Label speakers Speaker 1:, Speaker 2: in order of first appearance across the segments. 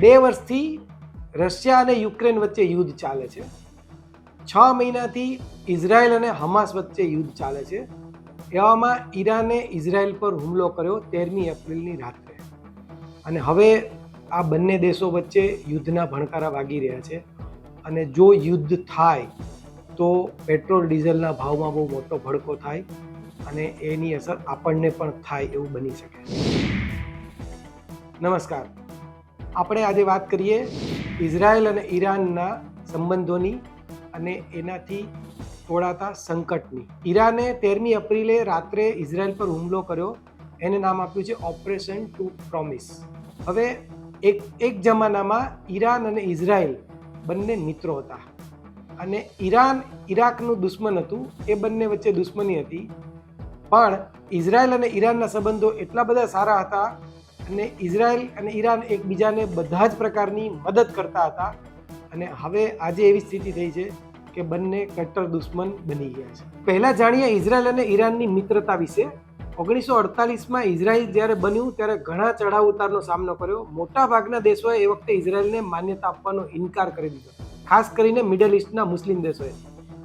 Speaker 1: બે વર્ષથી રશિયા અને યુક્રેન વચ્ચે યુદ્ધ ચાલે છે. છ મહિનાથી ઇઝરાયલ અને હમાસ વચ્ચે યુદ્ધ ચાલે છે. એવામાં ઈરાને ઇઝરાયલ પર હુમલો કર્યો તેરમી એપ્રિલની રાત્રે. અને હવે આ બંને દેશો વચ્ચે યુદ્ધના ભણકારા વાગી રહ્યા છે. અને જો યુદ્ધ થાય તો પેટ્રોલ, ડીઝલના ભાવમાં બહુ મોટો ભડકો થાય અને એની અસર આપણને પણ થાય એવું બની શકે. નમસ્કાર. આપણે આજે વાત કરીએ ઇઝરાયલ અને ઈરાનના સંબંધોની અને એનાથી તોડાતા સંકટની. ઈરાને તેરમી એપ્રિલે રાત્રે ઇઝરાયલ પર હુમલો કર્યો. એને નામ આપ્યું છે ઓપરેશન ટુ પ્રોમિસ. હવે એક એક જમાનામાં ઈરાન અને ઇઝરાયલ બંને મિત્રો હતા. અને ઈરાન ઈરાકનું દુશ્મન હતું, એ બંને વચ્ચે દુશ્મની હતી. પણ ઇઝરાયલ અને ઈરાનના સંબંધો એટલા બધા સારા હતા અને ઇઝરાયલ અને ઈરાન એકબીજાને બધા જ પ્રકારની મદદ કરતા હતા. અને હવે આજે એવી સ્થિતિ થઈ છે કે બંને કટ્ટર દુશ્મન બની ગયા છે. પહેલાં જાણીએ ઇઝરાયલ અને ઈરાનની મિત્રતા વિશે. ઓગણીસો અડતાલીસમાં ઇઝરાયલ જ્યારે બન્યું, ત્યારે ઘણા ચઢાવ ઉતારનો સામનો કર્યો. મોટા ભાગના દેશોએ એ વખતે ઇઝરાયલને માન્યતા આપવાનો ઇનકાર કરી દીધો. ખાસ કરીને મિડલ ઇસ્ટના મુસ્લિમ દેશોએ.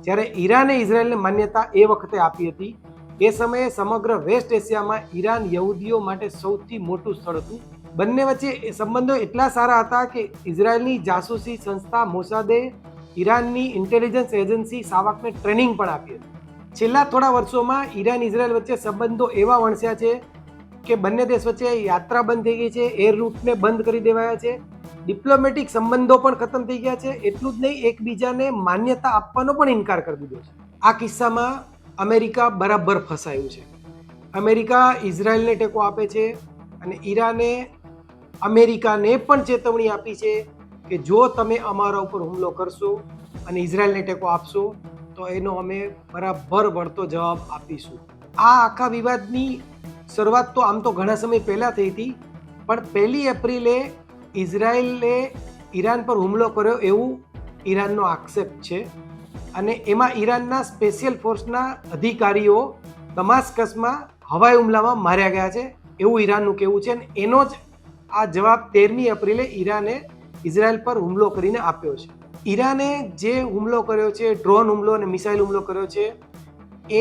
Speaker 1: જ્યારે ઈરાને ઇઝરાયલને માન્યતા એ વખતે આપી હતી એ સમયે સમગ્ર વેસ્ટ એશિયામાં ઈરાન યહૂદીઓ માટે સૌથી મોટું સ્થળ હતું. બંને વચ્ચે સંબંધો એટલા સારા હતા કે ઇઝરાયલની જાસૂસી સંસ્થા મોસાદે ઈરાનની ઇન્ટેલિજન્સ એજન્સી સાવકને ટ્રેનિંગ પણ આપી હતી. છેલ્લા થોડા વર્ષોમાં ઈરાન ઇઝરાયલ વચ્ચે સંબંધો એવા વણસ્યા છે કે બંને દેશ વચ્ચે યાત્રા બંધ થઈ ગઈ છે એર રૂટને બંધ કરી દેવાયા છે. ડિપ્લોમેટિક સંબંધો પણ ખતમ થઈ ગયા છે, એટલું જ નહીં, એકબીજાને માન્યતા આપવાનો પણ ઇનકાર કરી દીધો છે. આ કિસ્સામાં અમેરિકા બરાબર ફસાયું છે. અમેરિકા ઇઝરાયલને ટેકો આપે છે અને ઈરાને અમેરિકાને પણ ચેતવણી આપી છે કે જો તમે અમારા ઉપર હુમલો કરશો અને ઇઝરાયલને ટેકો આપશો, તો એનો અમે બરાબર વળતો જવાબ આપીશું. આ આખા વિવાદની શરૂઆત તો આમ તો ઘણા સમય પહેલાં થઈ હતી, પણ પહેલી એપ્રિલે ઇઝરાયલે ઈરાન પર હુમલો કર્યો એવું ઈરાનનો આક્ષેપ છે. અને એમાં ઈરાનના સ્પેશિયલ ફોર્સના અધિકારીઓ દમાસ્કસમાં હવાઈ હુમલામાં માર્યા ગયા છે. એવું ઈરાનનું કહેવું છે અને એનો જ આ જવાબ તેરમી એપ્રિલે ઈરાને ઇઝરાયલ પર હુમલો કરીને આપ્યો છે. ઈરાને જે હુમલો કર્યો છે, ડ્રોન હુમલો અને મિસાઇલ હુમલો કર્યો છે,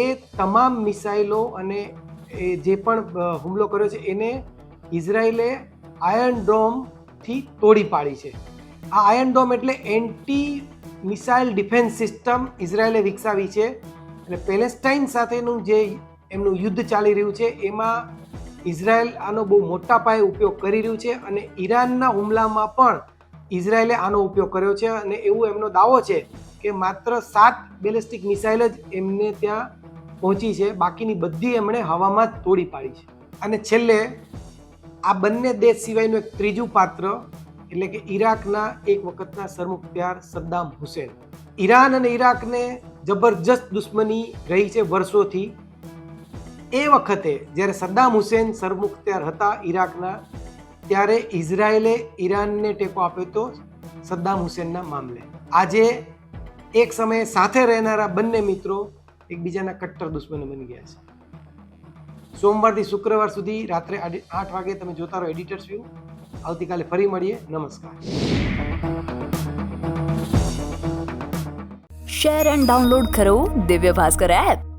Speaker 1: એ તમામ મિસાઇલો અને એ જે પણ હુમલો કર્યો છે, એને ઇઝરાયલે આયર્ન ડોમથી તોડી પાડી છે. આ આયર્ન ડોમ એટલે એન્ટી મિસાઇલ ડિફેન્સ સિસ્ટમ ઇઝરાયલે વિકસાવી છે. અને પેલેસ્ટાઇન સાથેનું જે એમનું યુદ્ધ ચાલી રહ્યું છે, એમાં ઇઝરાયલ આનો બહુ મોટા પાયે ઉપયોગ કરી રહ્યું છે અને ઈરાનના હુમલામાં પણ ઇઝરાયલે આનો ઉપયોગ કર્યો છે અને એવું એમનો દાવો છે કે માત્ર સાત બેલેસ્ટિક મિસાઇલ જ એમને ત્યાં પહોંચી છે, બાકીની બધી એમણે હવામાં જ તોડી પાડી છે. અને છેલ્લે આ બંને દેશ સિવાયનું એક ત્રીજું પાત્ર એટલે કે ઈરાકના એક વખતના સરમુખત્યાર સદ્દામ હુસેન. ઈરાન અને ઈરાકને જબરજસ્ત દુશ્મની રહી છે વર્ષોથી. એ વખતે જ્યારે સદ્દામ હુસેન સરમુખત્યાર હતા ઈરાકના, ત્યારે ઇઝરાયેલે ઈરાનને ટેકો આપ્યો હતો સદ્દામ હુસેનના મામલે. આજે એક સમયે સાથે રહેનારા બંને મિત્રો એકબીજાના કટ્ટર દુશ્મનો બની ગયા છે. સોમવારથી શુક્રવાર સુધી રાત્રે આઠ વાગે તમે જોતા રહો એડિટર્સ વ્યૂ. આવતીકાલે ફરી મળીએ. નમસ્કાર.
Speaker 2: શેર એન્ડ ડાઉનલોડ કરો દિવ્ય ભાસ્કર એપ